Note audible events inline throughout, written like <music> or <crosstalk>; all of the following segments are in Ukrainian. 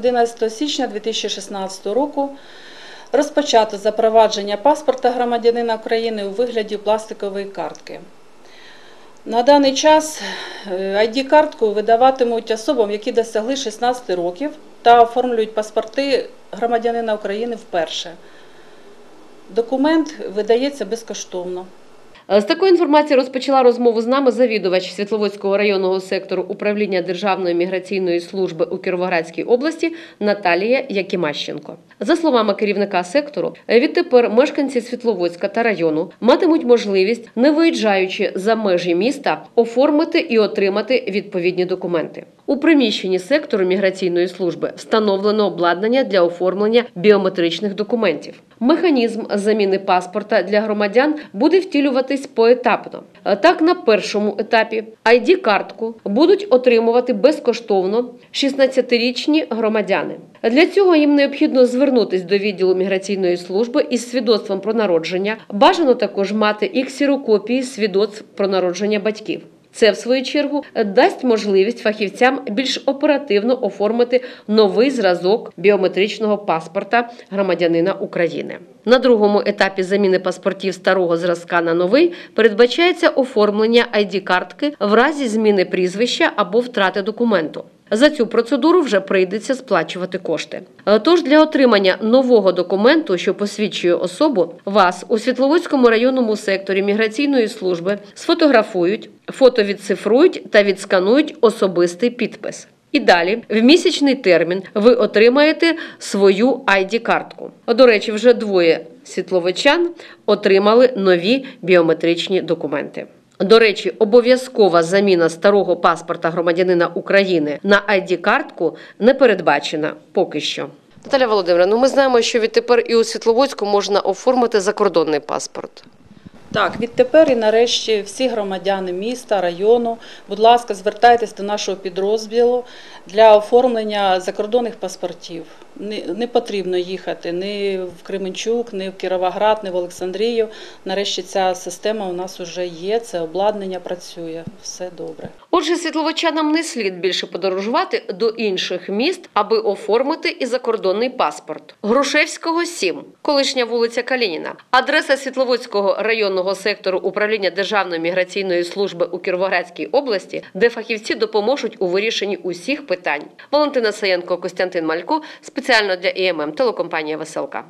з 11 січня 2016 року розпочато запровадження паспорта громадянина України у вигляді пластикової картки. На даний час е, ID-картку видаватимуть особам, які досягли 16 років та оформлюють паспорти громадянина України вперше. Документ видається безкоштовно. З такої інформації розпочала розмову з нами завідувач Світловодського районного сектору управління Державної міграційної служби у Кіровоградській області Наталія Якимащенко. За словами керівника сектору, відтепер мешканці Світловодська та району матимуть можливість, не виїжджаючи за межі міста, оформити і отримати відповідні документи. У приміщенні сектору міграційної служби встановлено обладнання для оформлення біометричних документів. Механізм заміни паспорта для громадян буде втілюватись поетапно. Так, на першому етапі ID-картку будуть отримувати безкоштовно 16-річні громадяни. Для цього їм необхідно звернутись до відділу міграційної служби із свідоцтвом про народження. Бажано також мати і ксерокопії свідоцтв про народження батьків. Це, в свою чергу, дасть можливість фахівцям більш оперативно оформити новий зразок біометричного паспорта громадянина України. На другому етапі заміни паспортів старого зразка на новий передбачається оформлення ID-картки в разі зміни прізвища або втрати документу. За цю процедуру вже прийдеться сплачувати кошти. Е, Тож для отримання нового документу, що посвідчує особу, вас у Світловодському районному секторі міграційної служби сфотографують, фото відцифрують та відсканують особистий підпис. І далі, в місячний термін, ви отримаєте свою ID-картку. До речі, вже двоє світловичан отримали нові біометричні документи. До речі, обов'язкова заміна старого паспорта громадянина України на ID-картку не передбачена поки що. Наталя Володимирівна, ну ми знаємо, що відтепер і у Світловодську можна оформити закордонний паспорт. Так, відтепер і нарешті всі громадяни міста, району, будь ласка, звертайтесь до нашого підрозділу для оформлення закордонних паспортів. Не, не потрібно їхати ні в Кременчук, ні в Кіровоград, ні в Олександрію. Нарешті ця система у нас вже є, це обладнання працює, все добре. Отже, світловичанам не слід більше подорожувати до інших міст, аби оформити і закордонний паспорт. Грушевського 7, колишня вулиця Калініна. Адреса Світловодського районного сектору управління Державної міграційної служби у Кіровоградській області, де фахівці допоможуть у вирішенні усіх питань. Валентина Саєнко, Костянтин Малько, спеціально для ІММ телекомпанія Веселка.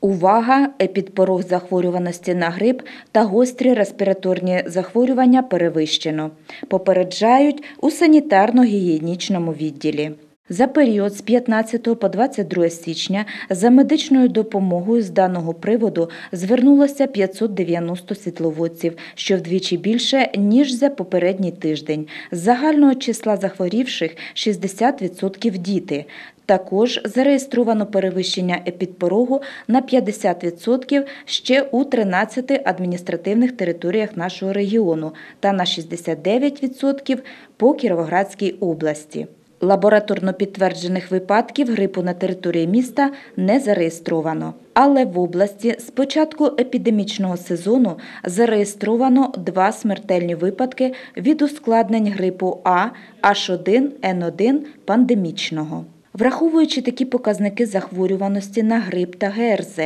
Увага! Епідпорог захворюваності на грип та гострі респіраторні захворювання перевищено. Попереджають у санітарно-гігієнічному відділі. За період з 15 по 22 січня за медичною допомогою з даного приводу звернулося 590 світловодців, що вдвічі більше, ніж за попередній тиждень. З загального числа захворівших 60% діти. Також зареєстровано перевищення епідпорогу на 50% ще у 13 адміністративних територіях нашого регіону та на 69% по Кіровоградській області. Лабораторно підтверджених випадків грипу на території міста не зареєстровано. Але в області з початку епідемічного сезону зареєстровано два смертельні випадки від ускладнень грипу А H1N1 пандемічного. Враховуючи такі показники захворюваності на грип та ГРЗ,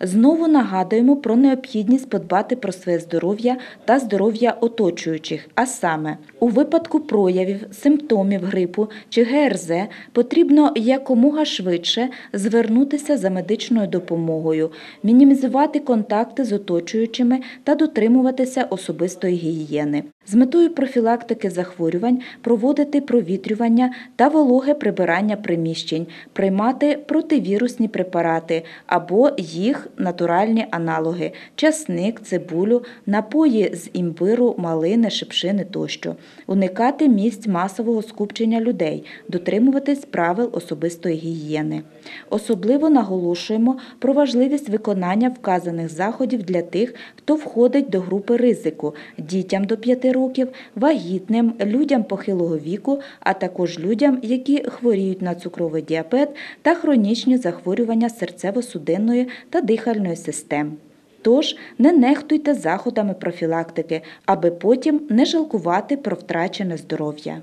знову нагадуємо про необхідність подбати про своє здоров'я та здоров'я оточуючих. А саме, у випадку проявів симптомів грипу чи ГРЗ потрібно якомога швидше звернутися за медичною допомогою, мінімізувати контакти з оточуючими та дотримуватися особистої гігієни. З метою профілактики захворювань проводити провітрювання та вологе прибирання приміщень, приймати противірусні препарати або їх натуральні аналоги часник, цибулю, напої з імбиру, малини, шипшини тощо, уникати місць масового скупчення людей, дотримуватись правил особистої гігієни. Особливо наголошуємо про важливість виконання вказаних заходів для тих, хто входить до групи ризику дітям до 5 років, вагітним, людям похилого віку, а також людям, які хворіють на цукровий діабет та хронічні захворювання серцево-судинної та дихальної систем. Тож не нехтуйте заходами профілактики, аби потім не жалкувати про втрачене здоров'я.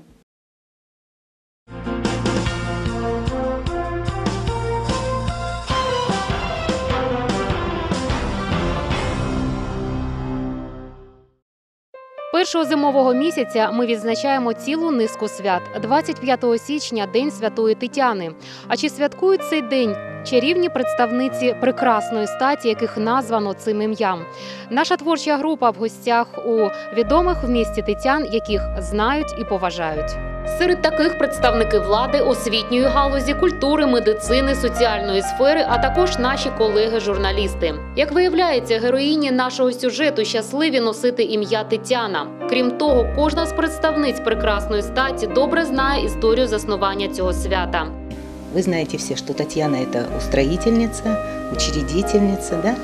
Першого зимового місяця ми відзначаємо цілу низку свят. 25 січня День Святої Тетяни. А чи святкують цей день чарівні представниці прекрасної статі, яких названо цим ім'ям? Наша творча група в гостях у відомих в місті Тетян, яких знають і поважають. Серед таких представники влади, освітньої галузі, культури, медицини, соціальної сфери, а також наші колеги-журналісти. Як виявляється, героїні нашого сюжету щасливі носити ім'я Тетяна. Крім того, кожна з представниць прекрасної статі добре знає історію заснування цього свята. Вы знаете все, что Татьяна это устроительница, учредительница, да?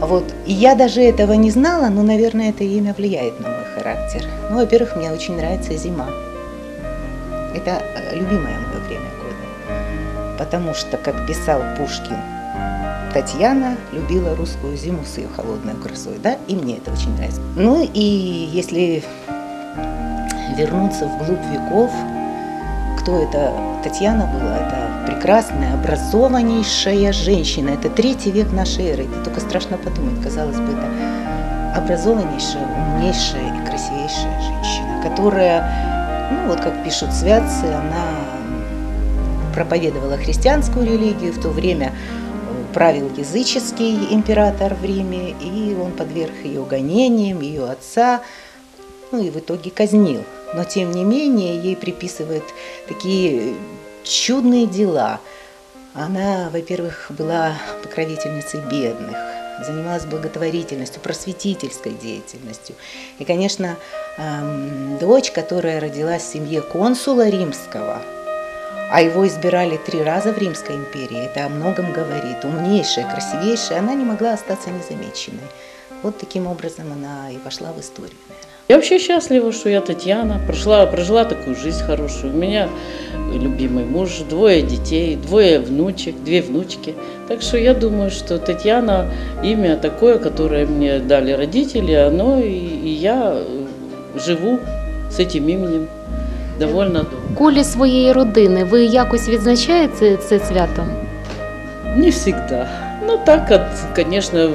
Вот. И я даже этого не знала, но, наверное, это имя влияет на мой характер. Ну, во-первых, мне очень нравится зима. Это э, любимое мое время года. Потому что, как писал Пушкин, Татьяна любила русскую зиму с ее холодной красой, да, и мне это очень нравится. Ну и если вернуться вглубь веков, кто это Татьяна была? Это прекрасная, образованнейшая женщина. Это третий век нашей эры. Это только страшно подумать. Казалось бы, это образованнейшая, умнейшая и красивейшая женщина, которая, ну вот как пишут святцы, она проповедовала христианскую религию, в то время правил языческий император в Риме, и он подверг ее гонениям, ее отца, ну и в итоге казнил. Но тем не менее ей приписывают такие чудные дела. Она, во-первых, была покровительницей бедных, занималась благотворительностью, просветительской деятельностью. И, конечно, эм, дочь, которая родилась в семье консула римского, а его избирали три раза в Римской империи, это о многом говорит, умнейшая, красивейшая, она не могла остаться незамеченной. Вот таким образом она и вошла в историю, наверное. Я вообще счастлива, что я Татьяна, прошла, прожила такую жизнь хорошую. У меня любимый муж, двое детей, двое внучек, две внучки. Так что я думаю, что Татьяна имя такое, которое мне дали родители, оно и, и я э, живу с этим именем довольно долго. Колі своєї родини ви якось відзначаєте це свято? Не всегда. Ну так, от, конечно,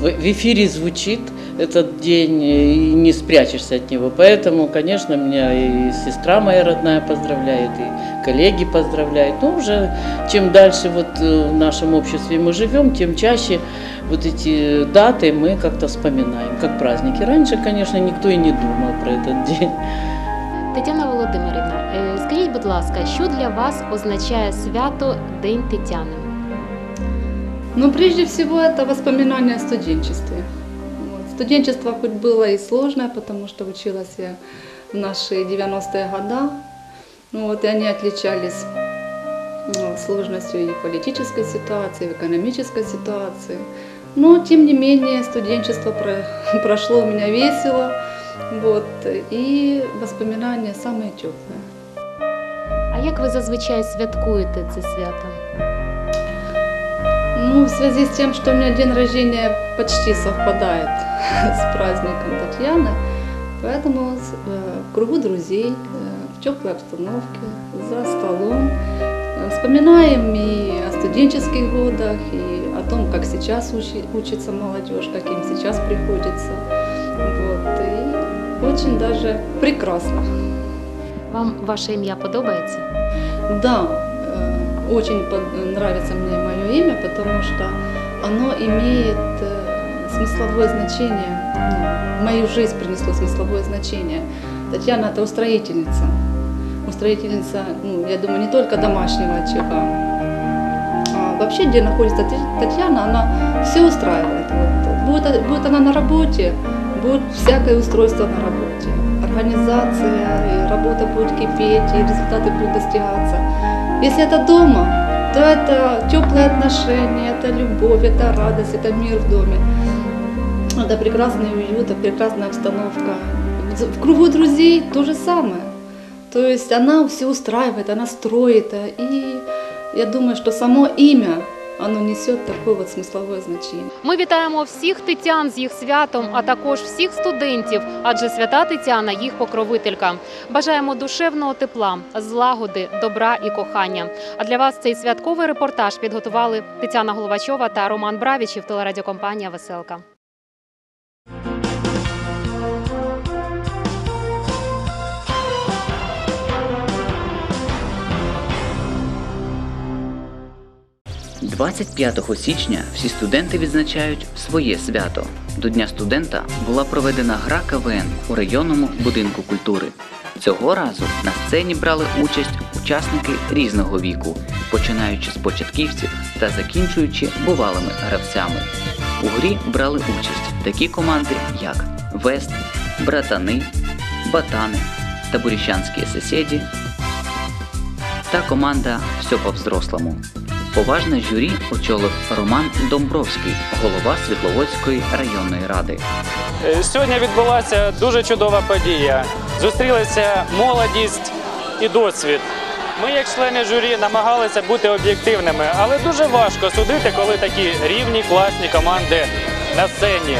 в, в эфире звучит этот день, и не спрячешься от него. Поэтому, конечно, меня и сестра моя родная поздравляет, и коллеги поздравляют. Но уже чем дальше вот э, в нашем обществе мы живем, тем чаще вот эти даты мы как-то вспоминаем, как праздники. Раньше, конечно, никто и не думал про этот <laughs> день. Тетяна Володимирівна, е, скажіть, будь ласка, що для вас означає свято День Тетяни? Ну, прежде всего, это воспоминания о студенчестве. Вот. Студенчество хоть было и сложное, потому что училась я в наши 90-е годы. Ну, вот, и они отличались ну, сложностью и политической ситуации, и экономической ситуации. Но, тем не менее, студенчество про- <laughs> прошло у меня весело. Вот, и воспоминания самые теплые. А як ви зазвичай святкуєте це свято? Ну, в связи с тем, что у меня день рождения почти совпадает <laughs> с праздником Татьяны, поэтому э, в кругу друзей, э, в теплой обстановке, за столом э, вспоминаем и о студенческих годах, и о том, как сейчас учи- учится молодежь, как им сейчас приходится. Вот, и очень даже прекрасно. Вам ваше ім'я подобається? Да, очень нравится мне мое имя, потому что оно имеет э, смысловое значение, ну, в мою жизнь принесло смысловое значение. Татьяна – это устроительница. Устроительница, ну, я думаю, не только домашнего очага, а вообще, где находится Та- Татьяна, она все устраивает. Вот, будет, будет она на работе, будет всякое устройство на работе. Организация, и работа будет кипеть, и результаты будут достигаться. Если это дома, то это теплые отношения, это любовь, это радость, это мир в доме. Это прекрасный уют, это прекрасная обстановка. В кругу друзей то же самое. То есть она все устраивает, она строит. И я думаю, что само имя, оно несет такое вот смысловое значение. Ми вітаємо всіх тетян з їх святом, а також всіх студентів, адже свята Тетяна їх покровителька. Бажаємо душевного тепла, злагоди, добра і кохання. А для вас цей святковий репортаж підготували Тетяна Головачова та Роман Бравічів, телерадіокомпанія Веселка. – 25 січня всі студенти відзначають своє свято. До Дня студента була проведена гра КВН у районному будинку культури. Цього разу на сцені брали участь учасники різного віку, починаючи з початківців та закінчуючи бувалими гравцями. У грі брали участь такі команди, як Вест, Братани, Батани, Табуріщанські сусіді та команда Все по-взрослому. Поважне журі очолив Роман Домбровський, голова Світловодської районної ради. Е, Сьогодні відбулася дуже чудова подія. Зустрілися молодість і досвід. Ми, як члени журі, намагалися бути об'єктивними, але дуже важко судити, коли такі рівні класні команди на сцені.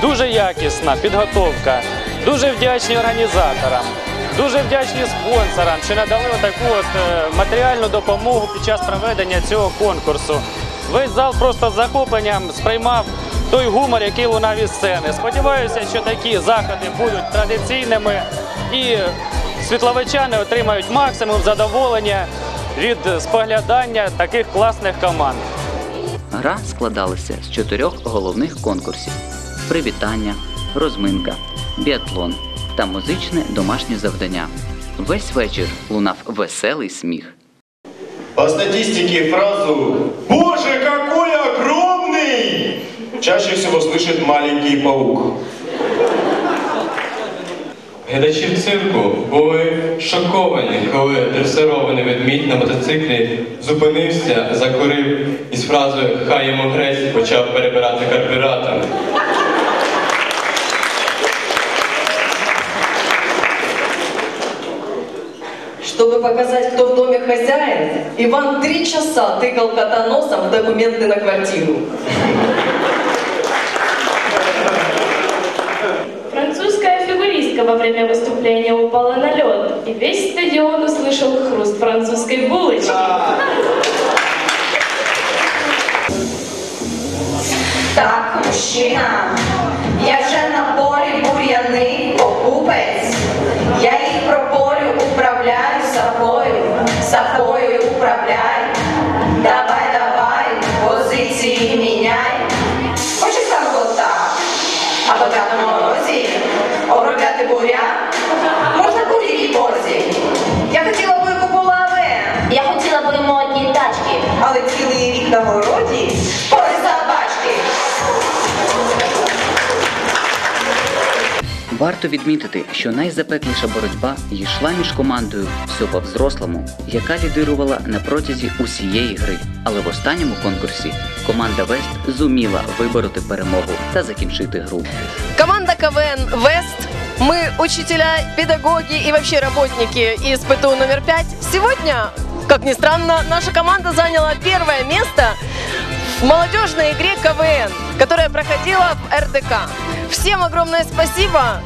Дуже якісна підготовка, дуже вдячні організаторам, дуже вдячні спонсорам, що надали таку от е, матеріальну допомогу під час проведення цього конкурсу. Весь зал просто з захопленням сприймав той гумор, який лунав із сцени. Сподіваюся, що такі заходи будуть традиційними і світловичани отримають максимум задоволення від споглядання таких класних команд. Гра складалася з чотирьох головних конкурсів: привітання, розминка, біатлон та музичне домашнє завдання. Весь вечір лунав веселий сміх. По статистике фразу «Боже, какой огромный!» чаще всего слышит маленький паук. Глядачі в цирку були шоковані, коли дресирований ведмідь на мотоциклі зупинився, закурив і з фразою Хай йому грець почав перебирати карбюратор. Чтобы показать, кто в доме хозяин, Иван три часа тыкал кота носом в документы на квартиру. Французская фигуристка во время выступления упала на лед, и весь стадион услышал хруст французской булочки. Так, мужчина, на городі. Варто відмітити, що найзапекліша боротьба йшла між командою «Все по-взрослому», яка лідирувала на протязі усієї гри. Але в останньому конкурсі команда Вест зуміла вибороти перемогу та закінчити гру. Команда КВН «Вест», мы учителя, педагоги и вообще работники из ПТУ номер 5. Сегодня, как ни странно, наша команда заняла первое место в молодежной игре КВН, которая проходила в РДК. Всем огромное спасибо!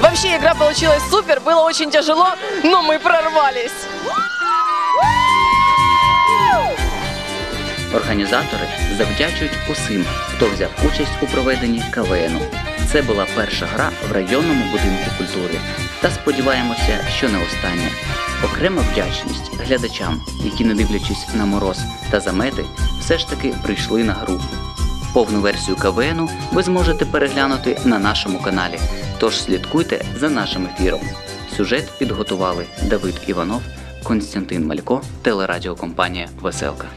Вообще игра получилась супер, было очень тяжело, но мы прорвались. Організатори завдячують усім, хто взяв участь у проведенні КВНу. Це була перша гра в районному будинку культури. Та сподіваємося, що не остання. Окрема вдячність глядачам, які, не дивлячись на мороз та замети, все ж таки прийшли на гру. Повну версію КВНу ви зможете переглянути на нашому каналі. Тож слідкуйте за нашим ефіром. Сюжет підготували Давид Іванов, Константин Малько, телерадіокомпанія Веселка.